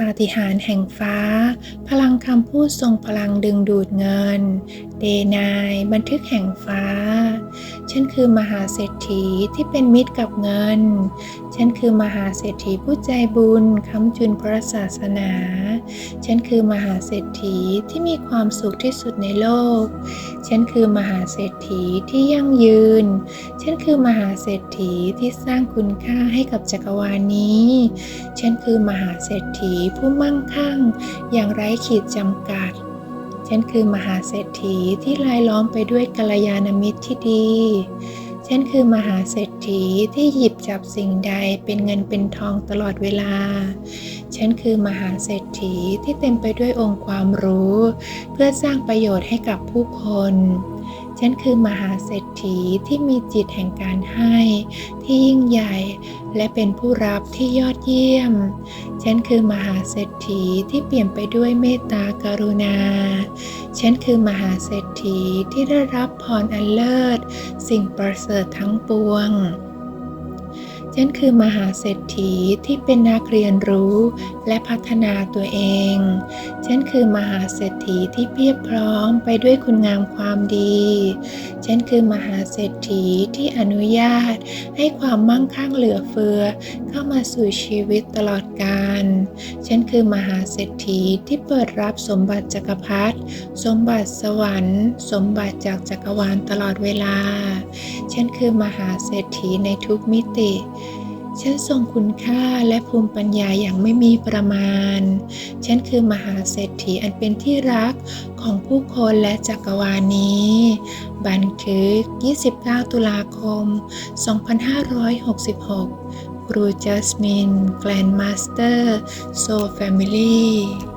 ปาฏิหาริย์แห่งฟ้า พลังคำพูดทรงพลังดึงดูดเงิน เดนายบันทึกแห่งฟ้า ฉันคือมหาเศรษฐีที่เป็นมิตรกับเงิน ฉันคือมหาเศรษฐีผู้ใจบุญค้ำจุนพระศาสนา ฉันคือมหาเศรษฐีที่มีความสุขที่สุดในโลก ฉันคือมหาเศรษฐีที่ยั่งยืน ฉันคือมหาเศรษฐีที่สร้างคุณค่าให้กับจักรวาลนี้ ฉันคือมหาเศรษฐีผู้มั่งคั่ง อย่างไร้ขีดจำกัด ฉันคือมหาเศรษฐีที่ลายล้อมไปด้วยกัลยาณมิตรที่ดี ฉันคือมหาเศรษฐีที่หยิบจับสิ่งใดเป็นเงินเป็นทองตลอดเวลา ฉันคือมหาเศรษฐีที่เต็มไปด้วยองค์ความรู้ เพื่อสร้างประโยชน์ให้กับผู้คน ฉันคือมหาเศรษฐีที่มีจิตแห่งการให้ที่ยิ่งใหญ่และเป็นผู้รับที่ยอดเยี่ยม ฉันคือมหาเศรษฐีที่เปลี่ยนไปด้วยเมตตากรุณา ฉันคือมหาเศรษฐีที่ได้รับพรอันเลิศ สิ่งประเสริฐทั้งปวง ฉันคือมหาเศรษฐีที่เป็นนักเรียนรู้และพัฒนาตัวเอง ฉันคือมหาเศรษฐีที่เพียบพร้อมไปด้วยคุณงามความดี ฉันคือมหาเศรษฐีที่อนุญาตให้ความมั่งคั่งเหลือเฟือ เข้ามาสู่ชีวิตตลอดกาล ฉันคือมหาเศรษฐีที่เปิดรับสมบัติจักรพรรดิ สมบัติสวรรค์ สมบัติจากจักรวาลตลอดเวลา ฉันคือมหาเศรษฐีในทุกมิติ ฉันทรงคุณค่าและภูมิปัญญาอย่างไม่มีประมาณ ฉันคือมหาเศรษฐีอันเป็นที่รักของผู้คนและจักรวาลนี้ บันทึก 29 ตุลาคม 2566 ครูจัสมิน แกลนมาสเตอร์ โซแฟมิลี่